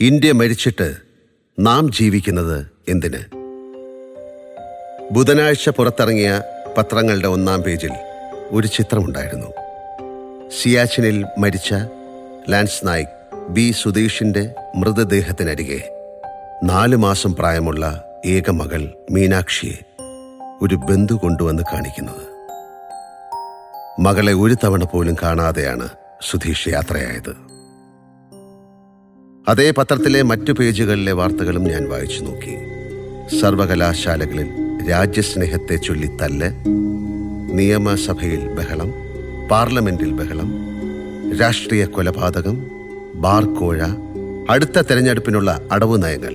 India മരിച്ചിട്ട് നാം ജീവിക്കുന്നത് എന്തിന്? ബുധനാഴ്ച പുറത്തിറങ്ങിയ പത്രങ്ങളുടെ ഒന്നാം പേജിൽ ഒരു ചിത്രമുണ്ടായിരുന്നു. സിയാച്ചിനിൽ മരിച്ച ലാൻസ് നായിക് ബി സുധീഷിന്റെ മൃതദേഹത്തിനരികെ നാല് മാസം പ്രായമുള്ള ഏക മകൾ മീനാക്ഷിയെ ഒരു ബന്ധു കൊണ്ടുവന്ന് കാണിക്കുന്നത്. മകളെ ഒരു തവണ പോലും കാണാതെയാണ് സുധീഷ് യാത്രയായത്. അതേ പത്രത്തിലെ മറ്റു പേജുകളിലെ വാർത്തകളും ഞാൻ വായിച്ചു നോക്കി. സർവകലാശാലകളിൽ രാജ്യസ്നേഹത്തെ ചൊല്ലി തല്ല് നിയമസഭയിൽ ബഹളം പാർലമെന്റിൽ ബഹളം രാഷ്ട്രീയ കൊലപാതകം ബാർകോഴ അടുത്ത തെരഞ്ഞെടുപ്പിനുള്ള അടവ് നയങ്ങൾ.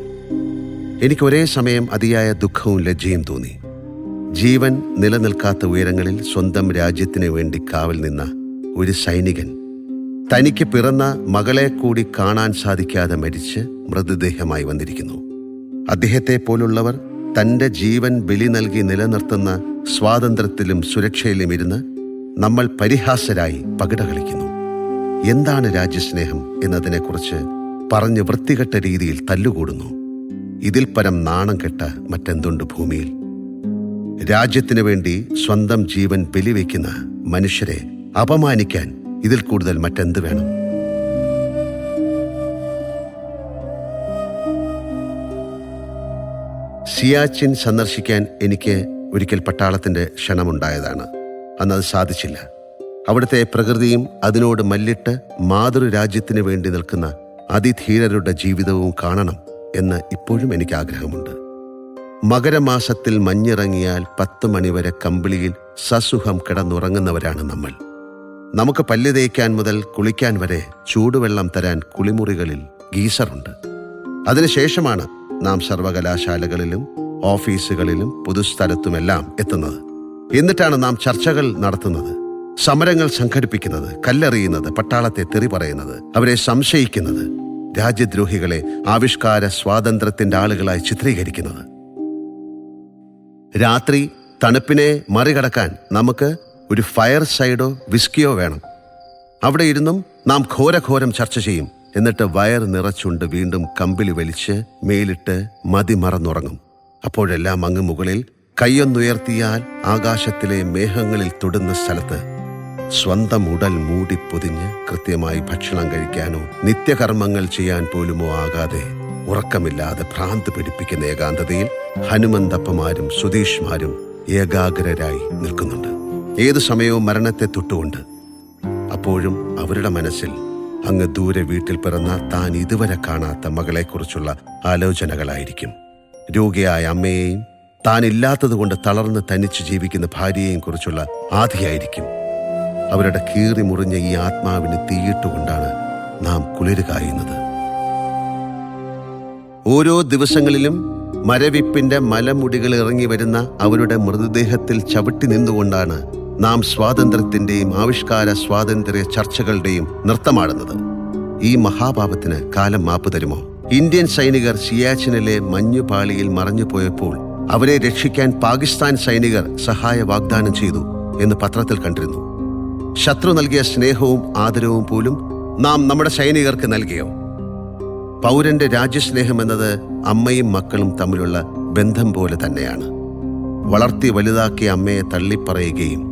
എനിക്ക് ഒരേ സമയം അതിയായ ദുഃഖവും ലജ്ജയും തോന്നി. ജീവൻ നിലനിൽക്കാത്ത ഉയരങ്ങളിൽ സ്വന്തം രാജ്യത്തിനു വേണ്ടി കാവൽ നിന്ന ഒരു സൈനികൻ തനിക്ക് പിറന്ന മകളെ കൂടി കാണാൻ സാധിക്കാതെ മരിച്ച് മൃതദേഹമായി വന്നിരിക്കുന്നു. അദ്ദേഹത്തെ പോലുള്ളവർ തന്റെ ജീവൻ ബലി നൽകി നിലനിർത്തുന്ന സ്വാതന്ത്ര്യത്തിലും സുരക്ഷയിലും ഇരുന്ന് നമ്മൾ പരിഹാസരായി പകിട കളിക്കുന്നു എന്താണ് രാജ്യസ്നേഹം എന്നതിനെക്കുറിച്ച് പറഞ്ഞ് വൃത്തികെട്ട രീതിയിൽ തല്ലുകൂടുന്നു. ഇതിൽ പരം നാണം കെട്ട മറ്റെന്തുണ്ട് ഭൂമിയിൽ? രാജ്യത്തിനു വേണ്ടി സ്വന്തം ജീവൻ ബലിവെക്കുന്ന മനുഷ്യരെ അപമാനിക്കാൻ ഇതിൽ കൂടുതൽ മറ്റെന്ത് വേണം? സിയാച്ചിൻ സന്ദർശിക്കാൻ എനിക്ക് ഒരിക്കൽ പട്ടാളത്തിന്റെ ക്ഷണമുണ്ടായതാണ്. അന്നത് സാധിച്ചില്ല. അവിടുത്തെ പ്രകൃതിയും അതിനോട് മല്ലിട്ട് മാതൃരാജ്യത്തിന് വേണ്ടി നിൽക്കുന്ന അതിധീരരുടെ ജീവിതവും കാണണം എന്ന് ഇപ്പോഴും എനിക്ക് ആഗ്രഹമുണ്ട്. മകരമാസത്തിൽ മഞ്ഞിറങ്ങിയാൽ പത്ത് മണിവരെ കമ്പിളിയിൽ സസുഖം കിടന്നുറങ്ങുന്നവരാണ് നമ്മൾ. നമുക്ക് പല്ല് തേക്കാൻ മുതൽ കുളിക്കാൻ വരെ ചൂടുവെള്ളം തരാൻ കുളിമുറികളിൽ ഗീസറുണ്ട്. അതിനുശേഷമാണ് നാം സർവകലാശാലകളിലും ഓഫീസുകളിലും പൊതുസ്ഥലത്തുമെല്ലാം എത്തുന്നത്. എന്നിട്ടാണ് നാം ചർച്ചകൾ നടത്തുന്നത് സമരങ്ങൾ സംഘടിപ്പിക്കുന്നത് കല്ലെറിയുന്നത് പട്ടാളത്തെ തെറി പറയുന്നത് അവരെ സംശയിക്കുന്നത് രാജ്യദ്രോഹികളെ ആവിഷ്കാര സ്വാതന്ത്ര്യത്തിന്റെ ആളുകളായി ചിത്രീകരിക്കുന്നത്. രാത്രി തണുപ്പിനെ മറികടക്കാൻ നമുക്ക് ഒരു ഫയർ സൈഡോ വിസ്കിയോ വേണം. അവിടെ ഇരുന്നും നാം ഘോരഘോരം ചർച്ച ചെയ്യും. എന്നിട്ട് വയർ നിറച്ചുണ്ട് വീണ്ടും കമ്പിളി വലിച്ച് മേലിട്ട് മതി മറന്നുറങ്ങും. അപ്പോഴെല്ലാം അങ്ങ് മുകളിൽ കയ്യൊന്നുയർത്തിയാൽ ആകാശത്തിലെ മേഘങ്ങളിൽ തൊടുന്ന സ്ഥലത്ത് സ്വന്തം ഉടൽ മൂടി പൊതിഞ്ഞ് കൃത്യമായി ഭക്ഷണം കഴിക്കാനോ നിത്യകർമ്മങ്ങൾ ചെയ്യാൻ പോലുമോ ആകാതെ ഉറക്കമില്ലാതെ ഭ്രാന്ത് പിടിപ്പിക്കുന്ന ഏകാന്തതയിൽ ഹനുമന്തപ്പമാരും സുധീഷ്മാരും ഏകാഗ്രരായി നിൽക്കുന്നുണ്ട്. ഏതു സമയവും മരണത്തെ തൊട്ടുകൊണ്ട്. അപ്പോഴും അവരുടെ മനസ്സിൽ അങ്ങ് ദൂരെ വീട്ടിൽ പിറന്ന താൻ ഇതുവരെ കാണാത്ത മകളെക്കുറിച്ചുള്ള ആലോചനകളായിരിക്കും. രോഗിയായ അമ്മയെയും താൻ ഇല്ലാത്തതുകൊണ്ട് തളർന്ന് തനിച്ച് ജീവിക്കുന്ന ഭാര്യയെയും കുറിച്ചുള്ള ആധിയായിരിക്കും. അവരുടെ കീറി മുറിഞ്ഞ ഈ ആത്മാവിന് തീയിട്ടുകൊണ്ടാണ് നാം കുളിര് കായുന്നത്. ഓരോ ദിവസങ്ങളിലും മരവിപ്പിന്റെ മലമുടികൾ ഇറങ്ങി വരുന്ന അവരുടെ മൃതദേഹത്തിൽ ചവിട്ടി നിന്നുകൊണ്ടാണ് നാം സ്വാതന്ത്ര്യത്തിന്റെയും ആവിഷ്കാര സ്വാതന്ത്ര്യ ചർച്ചകളുടെയും നൃത്തമാടുന്നത്. ഈ മഹാപാപത്തിന് കാലം മാപ്പ് തരുമോ? ഇന്ത്യൻ സൈനികർ സിയാച്ചിനിലെ മഞ്ഞുപാളിയിൽ മറഞ്ഞുപോയപ്പോൾ അവരെ രക്ഷിക്കാൻ പാകിസ്ഥാൻ സൈനികർ സഹായ വാഗ്ദാനം ചെയ്തു എന്ന് പത്രത്തിൽ കണ്ടിരുന്നു. ശത്രു നൽകിയ സ്നേഹവും ആദരവും പോലും നാം നമ്മുടെ സൈനികർക്ക് നൽകിയോ? പൗരന്റെ രാജ്യസ്നേഹം എന്നത് അമ്മയും മക്കളും തമ്മിലുള്ള ബന്ധം പോലെ തന്നെയാണ്. വളർത്തി വലുതാക്കിയ അമ്മയെ തള്ളിപ്പറയുകയും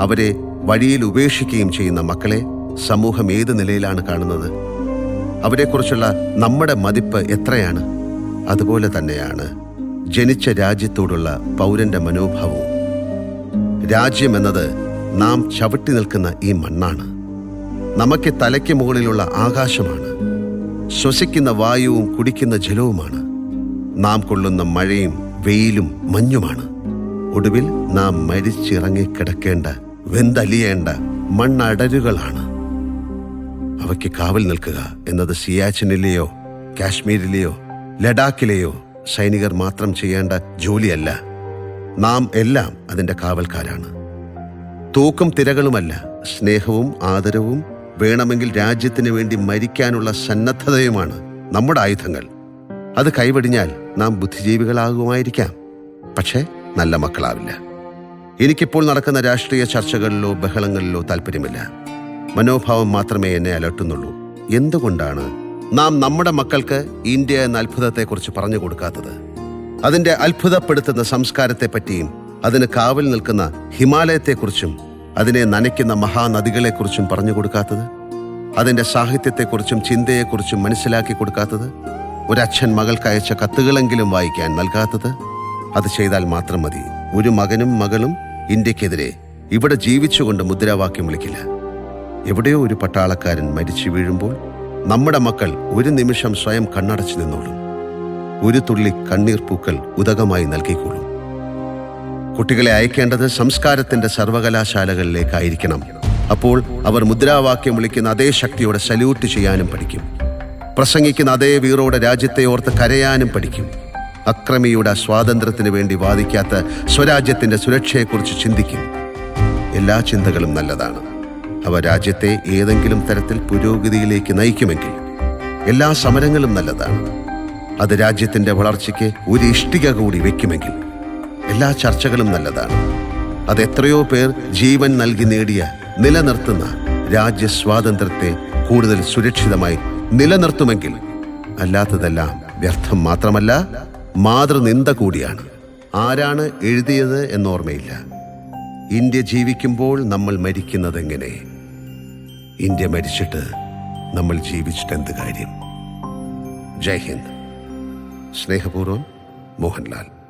അവരെ വഴിയിൽ ഉപേക്ഷിക്കുകയും ചെയ്യുന്ന മക്കളെ സമൂഹം ഏത് നിലയിലാണ് കാണുന്നത്? അവരെക്കുറിച്ചുള്ള നമ്മുടെ മതിപ്പ് എത്രയാണ്? അതുപോലെ തന്നെയാണ് ജനിച്ച രാജ്യത്തോടുള്ള പൗരന്റെ മനോഭാവവും. രാജ്യം എന്നത് നാം ചവിട്ടി നിൽക്കുന്ന ഈ മണ്ണാണ്. നമുക്ക് തലയ്ക്ക് മുകളിലുള്ള ആകാശമാണ്. ശ്വസിക്കുന്ന വായുവും കുടിക്കുന്ന ജലവുമാണ്. നാം കൊള്ളുന്ന മഴയും വെയിലും മഞ്ഞുമാണ്. ഒടുവിൽ നാം മരിച്ചിറങ്ങിക്കിടക്കേണ്ട വെന്തലിയേണ്ട മണ്ണടരുകളാണ്. അവയ്ക്ക് കാവൽ നിൽക്കുക എന്നത് സിയാച്ചിനിലെയോ കാശ്മീരിലെയോ ലഡാക്കിലെയോ സൈനികർ മാത്രം ചെയ്യേണ്ട ജോലിയല്ല. നാം എല്ലാം അതിന്റെ കാവൽക്കാരാണ്. തൂക്കും തിരകളുമല്ല സ്നേഹവും ആദരവും വേണമെങ്കിൽ രാജ്യത്തിന് വേണ്ടി മരിക്കാനുള്ള സന്നദ്ധതയുമാണ് നമ്മുടെ ആയുധങ്ങൾ. അത് കൈവടിഞ്ഞാൽ നാം ബുദ്ധിജീവികളാകുമായിരിക്കാം. പക്ഷേ നല്ല മക്കളാവില്ല. എനിക്കിപ്പോൾ നടക്കുന്ന രാഷ്ട്രീയ ചർച്ചകളിലോ ബഹളങ്ങളിലോ താല്പര്യമില്ല മനോഭാവം മാത്രമേ എന്നെ അലട്ടുന്നുള്ളൂ. എന്തുകൊണ്ടാണ് നാം നമ്മുടെ മക്കൾക്ക് ഇന്ത്യ എന്ന അത്ഭുതത്തെക്കുറിച്ച് പറഞ്ഞു കൊടുക്കാത്തത്? അതിന്റെ അത്ഭുതപ്പെടുത്തുന്ന സംസ്കാരത്തെപ്പറ്റിയും അതിന് കാവൽ നിൽക്കുന്ന ഹിമാലയത്തെക്കുറിച്ചും അതിനെ നനയ്ക്കുന്ന മഹാനദികളെക്കുറിച്ചും പറഞ്ഞു കൊടുക്കാത്തത്? അതിന്റെ സാഹിത്യത്തെക്കുറിച്ചും ചിന്തയെക്കുറിച്ചും മനസ്സിലാക്കി കൊടുക്കാത്തത്? ഒരച്ഛൻ മകൾക്ക് അയച്ച കത്തുകളെങ്കിലും വായിക്കാൻ നൽകാത്തത്? അത് ചെയ്താൽ മാത്രം മതി. ഒരു മകനും മകളും ഇന്ത്യക്കെതിരെ ഇവിടെ ജീവിച്ചുകൊണ്ട് മുദ്രാവാക്യം വിളിക്കില്ല. എവിടെയോ ഒരു പട്ടാളക്കാരൻ മരിച്ചു വീഴുമ്പോൾ നമ്മുടെ മക്കൾ ഒരു നിമിഷം സ്വയം കണ്ണടച്ചു നിന്നോളും. ഒരു തുള്ളി കണ്ണീർ പൂക്കൾ ഉദകമായി നൽകിക്കോളും. കുട്ടികളെ അയക്കേണ്ടത് സംസ്കാരത്തിന്റെ സർവകലാശാലകളിലേക്കായിരിക്കണം. അപ്പോൾ അവർ മുദ്രാവാക്യം വിളിക്കുന്ന അതേ ശക്തിയോടെ സല്യൂട്ട് ചെയ്യാനും പഠിക്കും. പ്രസംഗിക്കുന്ന അതേ വീറോടെ രാജ്യത്തെ ഓർത്ത് കരയാനും പഠിക്കും. അക്രമിയുടെ സ്വാതന്ത്ര്യത്തിന് വേണ്ടി വാദിക്കാത്ത സ്വരാജ്യത്തിന്റെ സുരക്ഷയെക്കുറിച്ച് ചിന്തിക്കും. എല്ലാ ചിന്തകളും നല്ലതാണ്. അവ രാജ്യത്തെ ഏതെങ്കിലും തരത്തിൽ പുരോഗതിയിലേക്ക് നയിക്കുമെങ്കിൽ എല്ലാ സമരങ്ങളും നല്ലതാണ്. അത് രാജ്യത്തിന്റെ വളർച്ചയ്ക്ക് ഒരു ഇഷ്ടിക കൂടി വെക്കുമെങ്കിൽ എല്ലാ ചർച്ചകളും നല്ലതാണ്. അത് എത്രയോ പേർ ജീവൻ നൽകി നേടിയ നിലനിർത്തുന്ന രാജ്യസ്വാതന്ത്ര്യത്തെ കൂടുതൽ സുരക്ഷിതമായി നിലനിർത്തുമെങ്കിൽ അല്ലാത്തതെല്ലാം വ്യർത്ഥം മാത്രമല്ല മാതൃനിന്ദ കൂടിയാണ്. ആരാണ് എഴുതിയത് എന്നോർമ്മയില്ല. ഇന്ത്യ ജീവിക്കുമ്പോൾ നമ്മൾ മരിക്കുന്നതെങ്ങനെ? ഇന്ത്യ മരിച്ചിട്ട് നമ്മൾ ജീവിച്ചിട്ട് എന്ത് കാര്യം? ജയ് ഹിന്ദ്. സ്നേഹപൂർവം മോഹൻലാൽ.